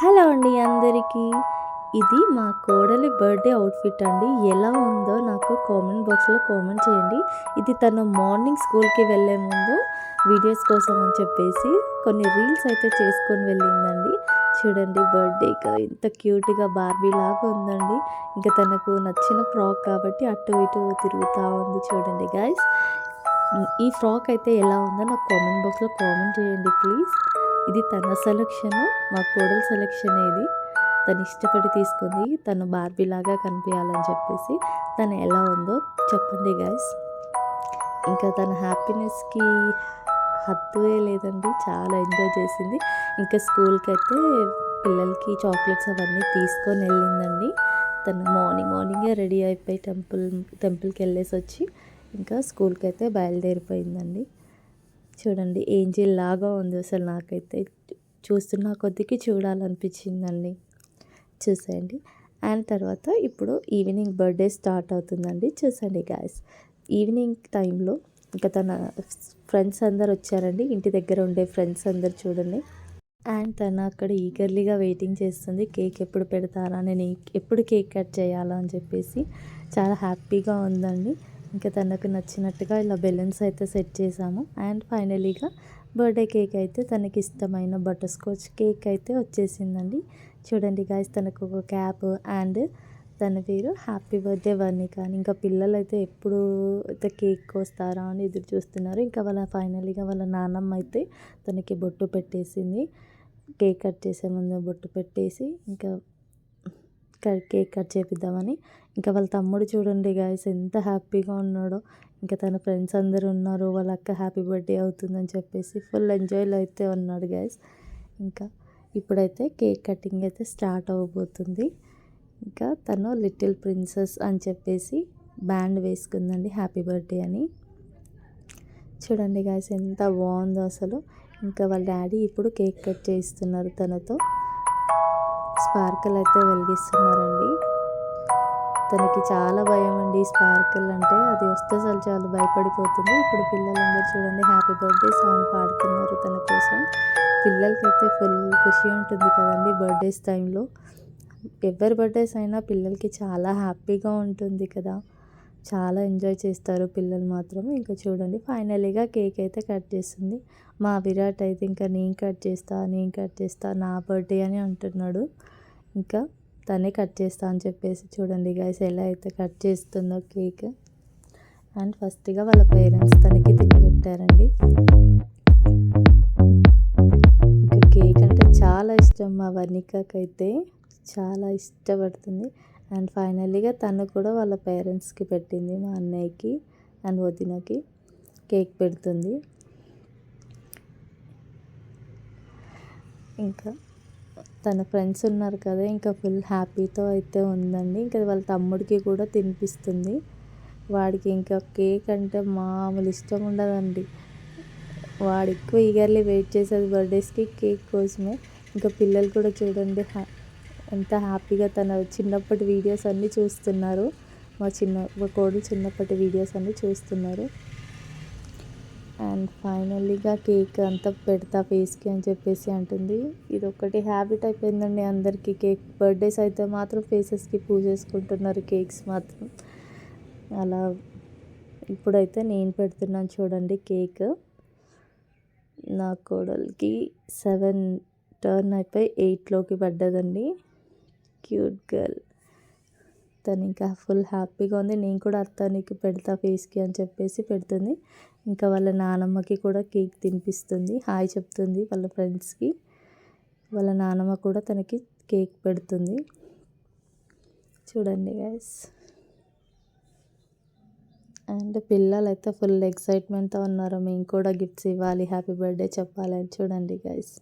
Hello అండి అందరికీ. ఇది మా కోడలి బర్త్డే అవుట్ఫిట్ అండి. ఎలా ఉందో నాకు కామెంట్ బాక్స్లో కామెంట్ చేయండి. ఇది తను మార్నింగ్ స్కూల్కి వెళ్ళే ముందు వీడియోస్ కోసం అని చెప్పేసి కొన్ని రీల్స్ అయితే చేసుకొని వెళ్ళిందండి. చూడండి బర్త్డేగా ఇంత క్యూట్గా బార్బీ లాగా ఉందండి. ఇంకా తనకు నచ్చిన ఫ్రాక్ కాబట్టి అటు ఇటు తిరుగుతూ ఉంది చూడండి గాయస్ ఈ ఫ్రాక్ అయితే ఎలా ఉందో నాకు కామెంట్ బాక్స్లో కామెంట్ చేయండి ప్లీజ్. ఇది తన సెలక్షన్ మా కోడల సెలక్షన్ ఇది. తను ఇష్టపడి తీసుకుంది తను బార్బీ లాగా కనిపించాలని చెప్పేసి. తను ఎలా ఉందో చెప్పండి గాయస్ ఇంకా తన హ్యాపీనెస్కి హద్దువే లేదండి చాలా ఎంజాయ్ చేసింది. ఇంకా స్కూల్కి అయితే పిల్లలకి చాక్లెట్స్ అవన్నీ తీసుకొని వెళ్ళిందండి. తను మార్నింగ్ మార్నింగే రెడీ అయిపోయి టెంపుల్ టెంపుల్కి వెళ్ళేసి వచ్చి ఇంకా స్కూల్కి అయితే బయలుదేరిపోయిందండి. చూడండి ఏంజిల్ లాగా ఉంది అసలు నాకైతే. చూస్తున్న కొద్దికి చూడాలనిపించిందండి. చూసేయండి. అండ్ తర్వాత ఇప్పుడు ఈవినింగ్ బర్త్డే స్టార్ట్ అవుతుందండి. చూసండి గాయస్. ఈవినింగ్ టైంలో ఇంకా తన ఫ్రెండ్స్ అందరు వచ్చారండి. ఇంటి దగ్గర ఉండే ఫ్రెండ్స్ అందరు చూడండి. అండ్ తను అక్కడ ఈగర్లీగా వెయిటింగ్ చేస్తుంది. కేక్ ఎప్పుడు పెడతారా? నేను ఎప్పుడు కేక్ కట్ చేయాలా అని చెప్పేసి చాలా హ్యాపీగా ఉందండి. ఇంకా తనకు నచ్చినట్టుగా ఇలా బెలూన్స్ అయితే సెట్ చేసాము. అండ్ ఫైనలీగా బర్త్డే కేక్ అయితే తనకి ఇష్టమైన బటర్ స్కాచ్ కేక్ అయితే వచ్చేసిందండి. చూడండి గాయస్ తనకు ఒక క్యాప్ అండ్ తన పేరు హ్యాపీ బర్త్డే వర్ణి కానీ ఇంకా పిల్లలు అయితే ఎప్పుడు అయితే కేక్ వస్తారా అని ఎదురు చూస్తున్నారు. ఇంకా వాళ్ళ ఫైనల్గా వాళ్ళ నాన్నమ్మ అయితే తనకి బొట్టు పెట్టేసింది. కేక్ కట్ చేసే ముందు బొట్టు పెట్టేసి ఇంకా కేక్ కట్ చేపిద్దామని. ఇంకా వాళ్ళ తమ్ముడు చూడండి గాయస్ ఎంత హ్యాపీగా ఉన్నాడో. ఇంకా తన ఫ్రెండ్స్ అందరు ఉన్నారు వాళ్ళ అక్క హ్యాపీ బర్త్డే అవుతుందని చెప్పేసి ఫుల్ ఎంజాయ్లో అయితే ఉన్నాడు గాయస్ ఇంకా ఇప్పుడైతే కేక్ కటింగ్ అయితే స్టార్ట్ అవ్వబోతుంది ఇంకా తను లిటిల్ ప్రిన్సెస్ అని చెప్పేసి బ్యాండ్ వేసుకుందండి హ్యాపీ బర్త్డే అని. చూడండి గాయస్ ఎంత బాగుందో అసలు. ఇంకా వాళ్ళ డాడీ ఇప్పుడు కేక్ కట్ చేస్తున్నారు తనతో. స్పార్కల్ అయితే వెలిగిస్తున్నారండి. తనకి చాలా భయం అండి స్పార్కల్ అంటే. అది వస్తే అసలు చాలా భయపడిపోతుంది. ఇప్పుడు పిల్లలందరూ చూడండి హ్యాపీ బర్త్డే సాంగ్ పాడుతున్నారు తన కోసం. పిల్లలకైతే ఫుల్ ఖుషి ఉంటుంది కదండి బర్త్డేస్ టైంలో. ఎవరి బర్త్డేస్ అయినా పిల్లలకి చాలా హ్యాపీగా ఉంటుంది కదా. చాలా ఎంజాయ్ చేస్తారు పిల్లలు మాత్రం. ఇంకా చూడండి ఫైనల్గా కేక్ అయితే కట్ చేస్తుంది. మా విరాట్ అయితే ఇంకా నేను కట్ చేస్తా నేను కట్ చేస్తా నా బర్త్డే అని అంటున్నాడు. ఇంకా తనే కట్ చేస్తా అని చెప్పేసి చూడండి గైస్ ఎలా అయితే కట్ చేస్తుందో కేక్. అండ్ ఫస్ట్గా వాళ్ళ పేరెంట్స్ తనకి తినిపెట్టారండి. ఇంకా కేక్ అంటే చాలా ఇష్టం మా వర్ణికకైతే చాలా ఇష్టపడుతుంది. అండ్ ఫైనల్లీగా తను కూడా వాళ్ళ పేరెంట్స్కి పెట్టింది మా అన్నయ్యకి అండ్ వదినకి కేక్ పెడుతుంది. ఇంకా తన ఫ్రెండ్స్ ఉన్నారు కదా ఇంకా ఫుల్ హ్యాపీతో అయితే ఉందండి. ఇంకా వాళ్ళ తమ్ముడికి కూడా తినిపిస్తుంది. వాడికి ఇంకా కేక్ అంటే మామూలు ఇష్టం ఉండదండి. వాడు ఎక్కువ ఈగర్లీ వెయిట్ చేసేది బర్త్డేస్కి కేక్ కోసమే. ఇంకా పిల్లలు కూడా చూడండి ఎంత హ్యాపీగా తన చిన్నప్పటి వీడియోస్ అన్నీ చూస్తున్నారు. మా చిన్న మా కోడలు చిన్నప్పటి వీడియోస్ అన్నీ చూస్తున్నారు. అండ్ ఫైనల్లీగా కేక్ అంతా పెడతా ఫేస్కి అని చెప్పేసి అంటుంది. ఇది ఒకటి హ్యాబిట్ అయిపోయిందండి అందరికీ. కేక్ బర్త్డేస్ అయితే మాత్రం ఫేసెస్కి పూజేసుకుంటున్నారు కేక్స్ మాత్రం. అలా ఇప్పుడైతే నేను పెడుతున్నాను చూడండి కేక్. నా కోడలికి సెవెన్ టర్న్ అయిపోయి ఎయిట్లోకి పడ్డదండి. Cute girl. తను ఇంకా ఫుల్ హ్యాపీగా ఉంది. నేను కూడా అత్త నీకు పెడతా ఫేస్కి అని చెప్పేసి పెడుతుంది. ఇంకా వాళ్ళ నానమ్మకి కూడా కేక్ తినిపిస్తుంది. హాయ్ చెప్తుంది వాళ్ళ ఫ్రెండ్స్కి. వాళ్ళ నానమ్మ కూడా తనకి కేక్ పెడుతుంది. చూడండి గైస్ అండ్ పిల్లలు అయితే ఫుల్ ఎక్సైట్మెంట్తో ఉన్నారు. మేము కూడా గిఫ్ట్స్ ఇవ్వాలి. హ్యాపీ బర్త్డే చెప్పాలి చూడండి గైస్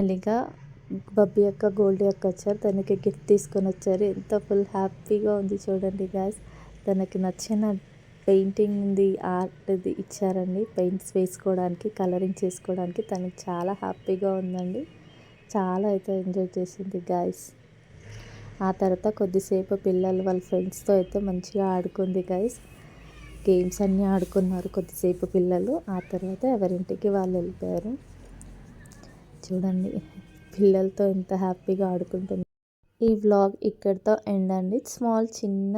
ఫైనలీగా బబ్బీ యొక్క గోల్డ్ యొక్క వచ్చారు తనకి గిఫ్ట్ తీసుకొని వచ్చారు. ఎంత ఫుల్ హ్యాపీగా ఉంది చూడండి గాయస్. తనకి నచ్చిన పెయింటింగ్ది ఆర్ట్ది ఇచ్చారండి. పెయింట్స్ వేసుకోవడానికి కలరింగ్ చేసుకోవడానికి తనకి చాలా హ్యాపీగా ఉందండి. చాలా అయితే ఎంజాయ్ చేసింది గాయస్. ఆ తర్వాత కొద్దిసేపు పిల్లలు వాళ్ళ ఫ్రెండ్స్తో అయితే మంచిగా ఆడుకుంది గాయస్. గేమ్స్ అన్నీ ఆడుకున్నారు కొద్దిసేపు పిల్లలు. ఆ తర్వాత ఎవరింటికి వాళ్ళు వెళ్ళిపోయారు. చూడండి. పిల్లలతో ఎంత హ్యాపీగా ఆడుకుంటుంది. ఈ వ్లాగ్ ఇక్కడితో ఎండ్ అండి. స్మాల్ చిన్న